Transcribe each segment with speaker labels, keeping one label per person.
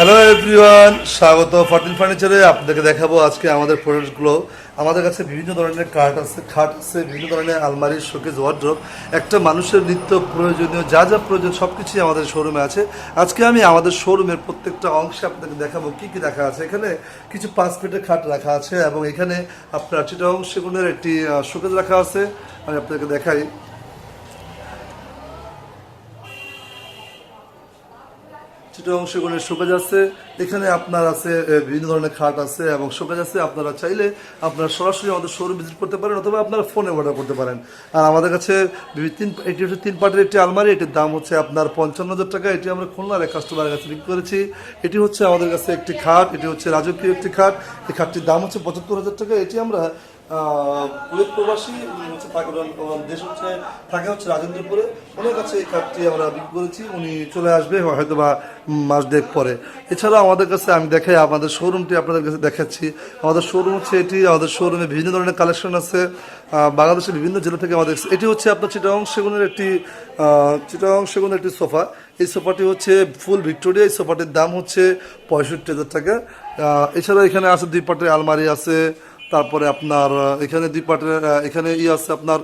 Speaker 1: Hello everyone স্বাগত ফর্টিন ফার্নিচারে আপনাদেরকে দেখাবো আজকে আমাদের প্রোডাক্টগুলো। আমাদের কাছে বিভিন্ন ধরনের কাঠ আছে, খাট আছে, বিভিন্ন ধরনের আলমারি শোকেজ ওয়ার্ড্রপ একটা মানুষের নিত্য প্রয়োজনীয় যা যা প্রয়োজন সব কিছুই আমাদের শোরুমে আছে। আজকে আমি আমাদের শোরুমের প্রত্যেকটা অংশে আপনাদেরকে দেখাবো কি কি রাখা আছে। এখানে কিছু পাঁচ ফিটের খাট রাখা আছে এবং এখানে আপনার চিটাং সেগুনের একটি শোকেজ রাখা আছে। আমি আপনাদেরকে দেখাই। সেগুনের শোকেজ আছে। এখানে আপনার আছে বিভিন্ন ধরনের খাট আছে এবং শোকেজ আছে। আপনারা চাইলে আপনারা সরাসরি আমাদের শোরুম ভিজিট করতে পারেন অথবা আপনারা ফোনে অর্ডার করতে পারেন। আর আমাদের কাছে তিন, এটি হচ্ছে তিন পার্টের একটি আলমারি। এটির দাম হচ্ছে আপনার পঞ্চান্ন হাজার টাকা। এটি আমরা খুলনার এক কাস্টমারের কাছে বিক্রি করেছি। এটি হচ্ছে আমাদের কাছে একটি খাট। এটি হচ্ছে রাজকীয় একটি খাট। এই খাটটির দাম হচ্ছে পঁচাত্তর হাজার টাকা। এটি আমরা কুয়েত প্রবাসী হচ্ছে দেশ হচ্ছে, থাকে হচ্ছে রাজেন্দ্রপুরে। ওনার কাছে এই কার্ডটি আমরা বিক্রি করেছি, উনি চলে আসবে হয়তো বা মাস দেড় পরে। এছাড়াও আমাদের কাছে আমি দেখাই, আমাদের শোরুমটি আপনাদের কাছে দেখাচ্ছি। আমাদের শোরুম হচ্ছে এটি, আমাদের শোরুমে বিভিন্ন ধরনের কালেকশন আছে। বাংলাদেশের বিভিন্ন জেলা থেকে আমাদের এটি হচ্ছে আপনার চিটাং সেগুনের একটি চিটাং সেগুনের একটি সোফা। এই সোফাটি হচ্ছে ফুল ভিক্টোরিয়া, এই সোফাটির দাম হচ্ছে পঁয়ষট্টি হাজার টাকা। এছাড়া এখানে আছে দুই পাটের আলমারি আছে তারপরে আপনার এখানে দুই পাটের এখানে ই আছে আপনার,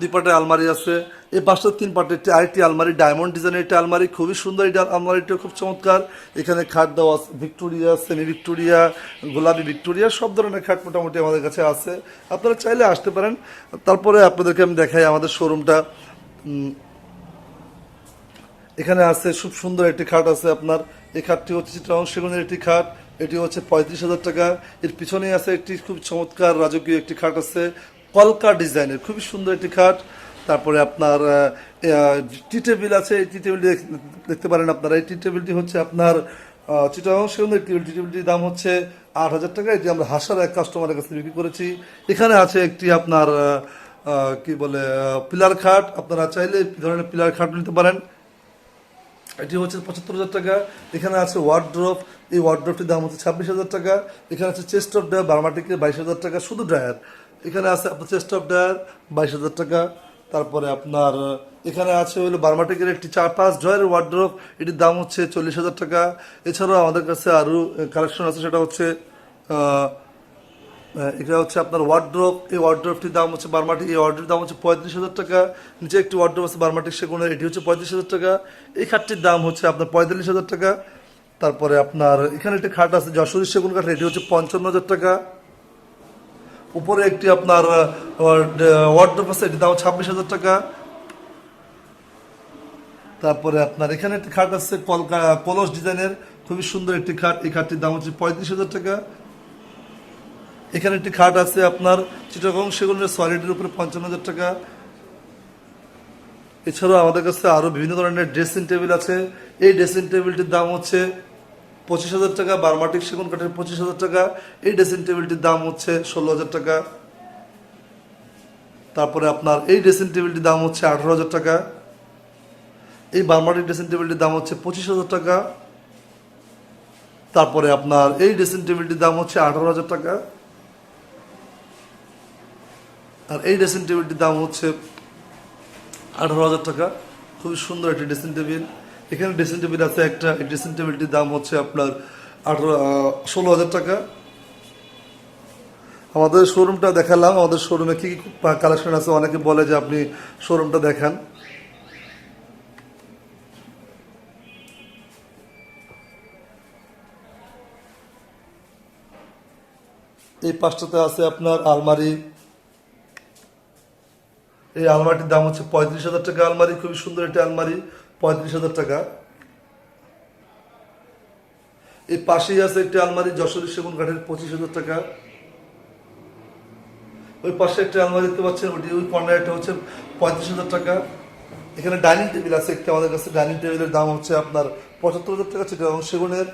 Speaker 1: দুই পাটের আলমারি আছে। এই পাঁচটা তিন পাটের আরেকটি আলমারি, ডায়মন্ড ডিজাইনের একটি আলমারি, খুবই সুন্দর এটা আলমারিটা, খুব চমৎকার। এখানে খাট দেওয়া আছে, ভিক্টোরিয়া সেমি ভিক্টোরিয়া গোলাপি ভিক্টোরিয়া, সব ধরনের খাট মোটামুটি আমাদের কাছে আছে। আপনারা চাইলে আসতে পারেন। তারপরে আপনাদেরকে আমি দেখাই আমাদের শোরুমটা। এখানে আছে, খুব সুন্দর একটি খাট আছে আপনার। এই খাটটি হচ্ছে চিত্রাং সেগুনের একটি খাট। এটি হচ্ছে পঁয়ত্রিশ হাজার টাকা। এর পিছনে আছে একটি খুব চমৎকার রাজকীয় একটি খাট আছে, কলকা ডিজাইনের। খুবই সুন্দর একটি খাট। তারপরে আপনার টি টেবিল আছে, এই টি টেবিলটি দেখতে পারেন আপনারা। এই টি টেবিলটি হচ্ছে আপনার টি টেবিলটির দাম হচ্ছে আট হাজার টাকা। এটি আমরা হাসার এক কাস্টমারের কাছে বিক্রি করেছি। এখানে আছে একটি আপনার কি বলে পিলার খাট। আপনারা চাইলে ধরনের পিলার খাট নিতে পারেন। এটি হচ্ছে পঁচাত্তর হাজার টাকা, এখানে আছে ওয়ার্ড্রপ এই ওয়ার্ড্রপটির দাম হচ্ছে ছাব্বিশ হাজার টাকা, এখানে আছে চেস্ট অফ ড্রায়ার বার্মাটিকে বাইশ হাজার টাকা, শুধু ড্রায়ার এখানে আছে আপনার চেস্ট অফ ড্রায়ার বাইশ হাজার টাকা, তারপরে আপনার, এখানে আছে হলো বার্মাটিকের একটি চার পাঁচ ড্রয়ারের ওয়ার্ড্রপ এটির দাম হচ্ছে চল্লিশ হাজার টাকা। এছাড়াও আমাদের কাছে আরও কালেকশন আছে, সেটা হচ্ছে এটা হচ্ছে আপনার ওয়ার্ড্রপ এই ওয়ার্ড্রপটির দাম হচ্ছে বারমাটি, এই ওয়ার্ড্রপের দাম হচ্ছে পঁয়ত্রিশ হাজার টাকা, নিচে একটি ওয়ার্ড্রপ আছে বারমাটিক সেগুনের, এটি হচ্ছে পঁয়ত্রিশ হাজার টাকা। এই খাটটির দাম হচ্ছে আপনার পঁয়তাল্লিশ হাজার টাকা। তারপরে আপনার এখানে একটি খাট আছে, যশোরী সেগুন কাঠ এটি হচ্ছে পঞ্চান্ন হাজার টাকা। উপরে একটি আপনার ওয়ার্ড্রপ আছে, এটির দাম ছাব্বিশ হাজার টাকা। তারপরে আপনার এখানে একটি খাট আছে, কলকা কলস ডিজাইনের খুবই সুন্দর একটি খাট। এই খাটটির দাম হচ্ছে পঁয়ত্রিশ হাজার টাকা। এখানে একটি খাট আছে আপনার চিটাগং সেগুনের সলিডের উপরে পঞ্চান্ন হাজার টাকা। এছাড়াও আমাদের কাছে আরও বিভিন্ন ধরনের ড্রেসিং টেবিল আছে। এই ড্রেসিং টেবিলটির দাম হচ্ছে পঁচিশ হাজার টাকা, বারমাটিক সেগুন কাঠের পঁচিশ হাজার টাকা। এই ড্রেসিং টেবিলটির দাম হচ্ছে ষোলো হাজার টাকা। তারপরে আপনার এই ড্রেসিং টেবিলটির দাম হচ্ছে আঠারো হাজার টাকা। এই বারমাটিক ড্রেসিং টেবিলটির দাম হচ্ছে পঁচিশ হাজার টাকা। তারপরে আপনার এই ড্রেসিং টেবিলটির দাম হচ্ছে আঠারো হাজার টাকা। আর এই ড্রেসিং টেবিলটির দাম হচ্ছে আঠারো হাজার টাকা। খুবই সুন্দর একটি ড্রেসিং টেবিল এখানে ড্রেসিং টেবিল আছে একটা। এই ড্রেসিং টেবিলটির দাম হচ্ছে আপনার আঠারো ষোলো হাজার টাকা। আমাদের শোরুমটা দেখালাম। আমাদের শোরুমে কী কী কালেকশন আছে? অনেকে বলে যে আপনি শোরুমটা দেখান। এই পাঁচটাতে আছে আপনার আলমারি। এই আলমারিটির দাম হচ্ছে পঁয়ত্রিশ হাজার টাকা। আলমারি খুবই সুন্দর একটি আলমারি, পঁয়ত্রিশ হাজার টাকা। এই পাশেই আছে একটি আলমারি যশোরী সেগুন কাঠের পঁচিশ হাজার টাকা। ওই পাশে একটা আলমারি দেখতে পাচ্ছেন, ওটি ওই কর্নারটা হচ্ছে পঁয়ত্রিশ হাজার টাকা। এখানে ডাইনিং টেবিল আছে একটি আমাদের কাছে। ডাইনিং টেবিলের দাম হচ্ছে আপনার পঁচাত্তর হাজার টাকা ছিল এবং সেগুনের।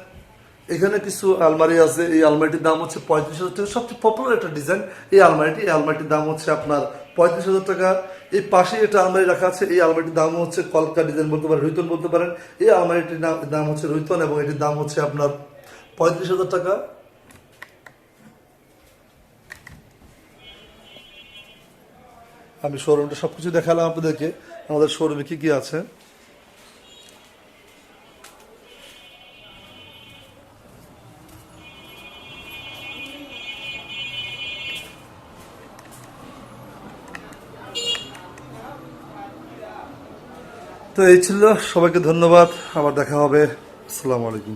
Speaker 1: এখানে কিছু আলমারি আছে, এই আলমারিটির দাম হচ্ছে পঁয়ত্রিশ হাজার টাকা। সবচেয়ে পপুলার একটা ডিজাইন এই আলমারিটি। এই আলমারিটির দাম হচ্ছে আপনার পঁয়ত্রিশ হাজার টাকা। এই পাশে এটা আলমারি রাখা আছে, এই আলমারিটির দাম হচ্ছে কলকা ডিজাইন বলতে পারেন রৈতন বলতে পারেন। এই আলমারিটির নাম, দাম হচ্ছে রৈতন এবং এটির দাম হচ্ছে আপনার পঁয়ত্রিশ হাজার টাকা। আমি শোরুমটা সব কিছু দেখালাম আপনাদেরকে। আমাদের শোরুমে কি কি আছে? তো এই ছিল, সবাইকে ধন্যবাদ। আবার দেখা হবে। আসসালামু আলাইকুম।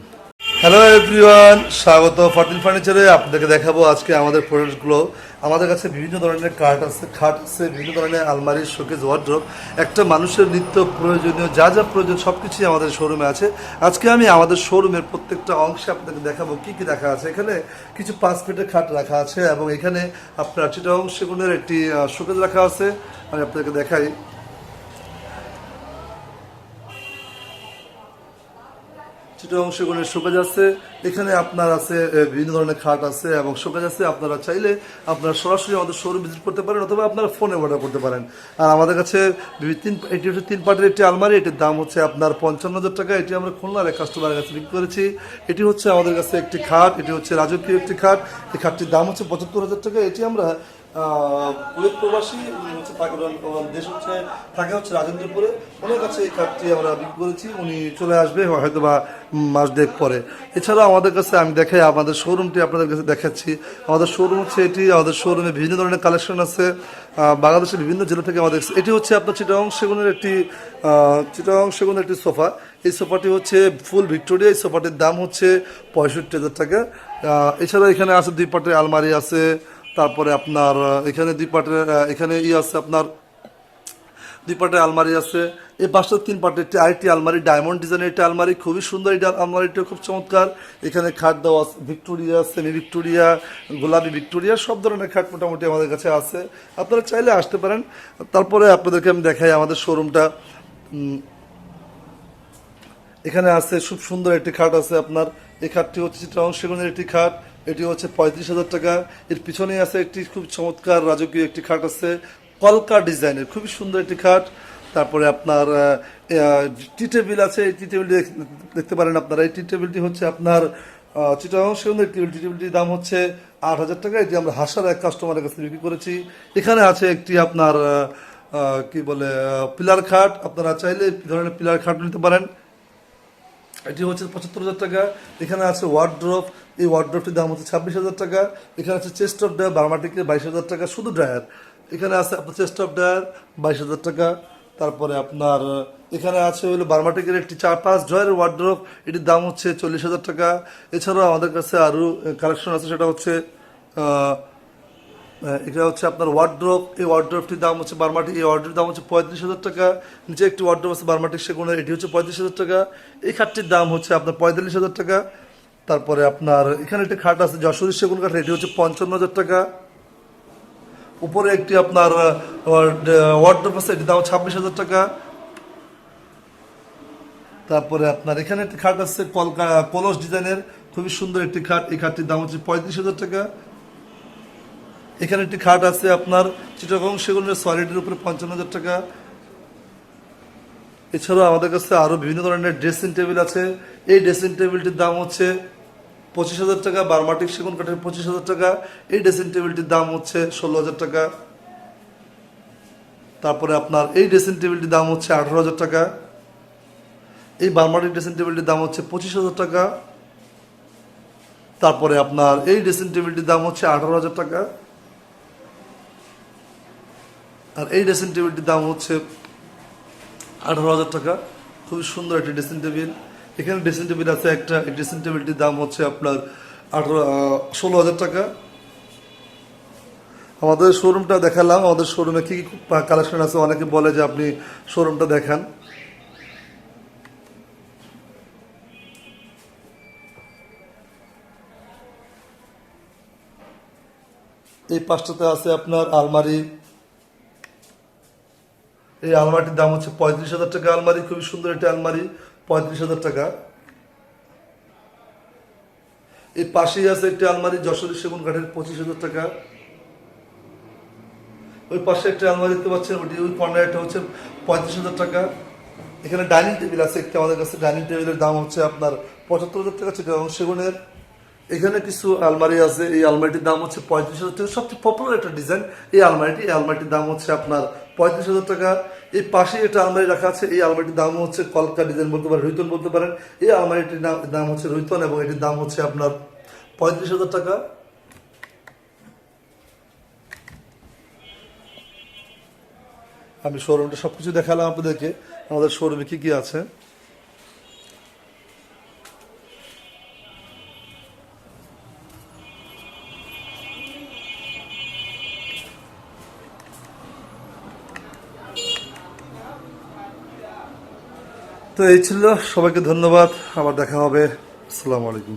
Speaker 1: হ্যালো এভরিওয়ান স্বাগত। ফার্টিন ফার্নিচারে আপনাদেরকে দেখাবো আজকে আমাদের প্রোডাক্টগুলো। আমাদের কাছে বিভিন্ন ধরনের কাঠ আছে, খাট আছে, বিভিন্ন ধরনের আলমারি শোকেজ ওয়ার্ড্রপ একটা মানুষের নিত্য প্রয়োজনীয়, যা যা প্রয়োজন সব কিছুই আমাদের শোরুমে আছে। আজকে আমি আমাদের শোরুমের প্রত্যেকটা অংশে আপনাদেরকে দেখাবো কি কি রাখা আছে। এখানে কিছু পাঁচ ফিটের খাট রাখা আছে এবং এখানে আপনার চিটাং সেগুনের একটি শোকেজ রাখা আছে। আমি আপনাদেরকে দেখাই। চিটাং সেগুনের শোকেজ আছে এখানে আপনার আছে বিভিন্ন ধরনের খাট আছে এবং শোকেজ আছে আপনারা চাইলে আপনারা সরাসরি আমাদের শোরুম ভিজিট করতে পারেন অথবা আপনারা ফোনে অর্ডার করতে পারেন। আর আমাদের কাছে তিন, এটি হচ্ছে তিন পার্টের একটি আলমারি। এটির দাম হচ্ছে আপনার পঞ্চান্ন হাজার টাকা। এটি আমরা খুলনার এক কাস্টমারের কাছে বিক্রি করেছি। এটি হচ্ছে আমাদের কাছে একটি খাট। এটি হচ্ছে রাজকীয় একটি খাট। এই খাটটির দাম হচ্ছে পঁচাত্তর হাজার টাকা। এটি আমরা কুয়েত প্রবাসী, উনি হচ্ছে থাকে দেশ হচ্ছে, থাকে হচ্ছে রাজেন্দ্রপুরে। ওনার কাছে এই কার্ডটি আমরা বিক্রি করেছি, উনি চলে আসবে হয়তো বা মাস দেড় পরে। এছাড়াও আমাদের কাছে আমি দেখাই আমাদের শোরুমটি আপনাদের কাছে দেখাচ্ছি। আমাদের শোরুম হচ্ছে এটি, আমাদের শোরুমে বিভিন্ন ধরনের কালেকশন আছে। বাংলাদেশের বিভিন্ন জেলা থেকে আমাদের এটি হচ্ছে আপনার চিটাং সেগুনের একটি চিটাং সেগুনের একটি সোফা। এই সোফাটি হচ্ছে ফুল ভিক্টোরিয়া, এই সোফাটির দাম হচ্ছে পঁয়ষট্টি হাজার টাকা। এছাড়া এখানে আছে দুই পাটের আলমারি আছে। তারপরে আপনার এখানে দুই পাটের এখানে ই আছে আপনার, দুই পাটের আলমারি আছে। এই পাশটা তিন একটি আরেকটি আলমারি, ডায়মন্ড ডিজাইনের একটি আলমারি, খুবই সুন্দর এই আলমারিটা, খুব চমৎকার। এখানে খাট দেওয়া আছে, ভিক্টোরিয়া সেমি ভিক্টোরিয়া গোলাপি ভিক্টোরিয়া, সব ধরনের খাট মোটামুটি আমাদের কাছে আছে। আপনারা চাইলে আসতে পারেন। তারপরে আপনাদেরকে আমি দেখাই আমাদের শোরুমটা। এখানে আছে, খুব সুন্দর একটি খাট আছে আপনার। এই খাটটি হচ্ছে চিত্রাং সেগুনের একটি খাট। এটি হচ্ছে পঁয়ত্রিশ হাজার টাকা। এর পিছনে আছে একটি খুব চমৎকার রাজকীয় একটি খাট আছে, কলকা ডিজাইনের, খুবই সুন্দর একটি খাট। তারপরে আপনার টি টেবিল আছে টি টেবিল দেখতে পারেন আপনারা। এই টি টেবিলটি হচ্ছে আপনার টি টেবিলটির দাম হচ্ছে আট হাজার টাকা। এটি আমরা হাসার এক কাস্টমারের কাছে বিক্রি করেছি। এখানে আছে একটি আপনার কি বলে পিলার খাট। আপনারা চাইলে ধরনের পিলার খাট নিতে পারেন। এটি হচ্ছে পঁচাত্তর হাজার টাকা, এখানে আছে ওয়ার্ড্রপ এই ওয়ার্ড্রপটির দাম হচ্ছে ছাব্বিশ হাজার টাকা, এখানে আছে চেস্ট অফ ড্রায়ার বার্মাটিকের বাইশ হাজার টাকা, শুধু ড্রায়ার এখানে আছে আপনার চেস্ট অফ ড্রায়ার বাইশ হাজার টাকা, তারপরে আপনার, এখানে আছে হলো বার্মাটিকের একটি চার পাঁচ ড্রয়ারের ওয়ার্ড্রপ এটির দাম হচ্ছে চল্লিশ হাজার টাকা। এছাড়াও আমাদের কাছে আরও কালেকশন আছে, সেটা হচ্ছে এটা হচ্ছে আপনার ওয়ার্ড্রপ এই ওয়ার্ড্রপটির দাম হচ্ছে বার্মাটিক এই ওয়ার্ড্রপের দাম হচ্ছে পঁয়ত্রিশ হাজার টাকা। নিচে একটি ওয়ার্ড্রপ আছে বার্মাটিক সেগুনের, এটি হচ্ছে পঁয়ত্রিশ হাজার টাকা। এই খাটটির দাম হচ্ছে আপনার পঁয়তাল্লিশ হাজার টাকা। তারপরে আপনার এখানে একটি খাট আছে, যশোরী সেগুন কাঠ এটি হচ্ছে পঞ্চান্ন হাজার টাকা। উপরে একটি আপনার ওয়ার্ড্রপ আছে, এটির দাম ছাব্বিশ হাজার টাকা। তারপরে আপনার এখানে একটি খাট আছে কলকা কলস ডিজাইনের। খুবই সুন্দর একটি খাট, এই খাটটির দাম হচ্ছে পঁয়ত্রিশ হাজার টাকা। এখানে একটি খাট আছে আপনার চিটাগং সেগুনের সলিডের উপরে পঞ্চান্ন হাজার টাকা। এছাড়াও আমাদের কাছে আরও বিভিন্ন ধরনের ড্রেসিং টেবিল আছে। এই ড্রেসিং টেবিলটির দাম হচ্ছে পঁচিশ হাজার টাকা, বার্মাটিক সেগুন কাঠের পঁচিশ হাজার টাকা, এই ড্রেসিং টেবিলটির দাম হচ্ছে ষোলো হাজার টাকা। তারপরে আপনার এই ড্রেসিং টেবিলটির দাম হচ্ছে আঠারো হাজার টাকা। এই বার্মাটিক ড্রেসিং টেবিলটির দাম হচ্ছে পঁচিশ হাজার টাকা। তারপরে আপনার এই ড্রেসিং টেবিলটির দাম হচ্ছে আঠারো হাজার টাকা। আর এই ড্রেসিং টেবিলটির দাম হচ্ছে আঠারো হাজার টাকা। খুবই সুন্দর একটি ড্রেসিং টেবিল এখানে ড্রেসিং টেবিল আছে একটা। এই ড্রেসিং টেবিলটির দাম হচ্ছে আপনার আঠারো ষোলো হাজার টাকা। আমাদের শোরুমটা দেখালাম। আমাদের শোরুমে কী কী কালেকশন আছে? অনেকে বলে যে আপনি শোরুমটা দেখান। এই পাঁচটাতে আছে আপনার আলমারি এই আলমারিটির দাম হচ্ছে পঁয়ত্রিশ হাজার টাকা। আলমারি খুবই সুন্দর একটি আলমারি, পঁয়ত্রিশ হাজার টাকা। এই পাশেই আছে একটি আলমারি যশোরী সেগুন কাঠের পঁচিশ হাজার টাকা। ওই পাশে একটা আলমারি দেখতে পাচ্ছেন, ওটি ওই কর্নার একটা হচ্ছে পঁয়ত্রিশ হাজার টাকা। এখানে ডাইনিং টেবিল আছে একটি আমাদের কাছে। ডাইনিং টেবিলের দাম হচ্ছে আপনার পঁচাত্তর হাজার টাকা চিটাগং সেগুনের। এখানে কিছু আলমারি আছে, এই আলমারিটির দাম হচ্ছে পঁয়ত্রিশ হাজার টাকা। সবচেয়ে পপুলার একটা ডিজাইন এই আলমারিটি। এই আলমারিটির দাম হচ্ছে আপনার পঁয়ত্রিশ হাজার টাকা। এই পাশে এটা আলমারি রাখা আছে। এই আলমারিটির দাম হচ্ছে কলকা ডিজাইন বলতে পারেন রৈতন বলতে পারেন। এই আলমারিটির দাম দাম হচ্ছে রৈতন এবং এটির দাম হচ্ছে আপনার পঁয়ত্রিশ হাজার টাকা। আমি শোরুমটা সব কিছু দেখালাম আপনাদেরকে। আমাদের শোরুমে কী কী আছে? তো এই ছিল। সবাইকে ধন্যবাদ। আবার দেখা হবে। আসসালামু আলাইকুম।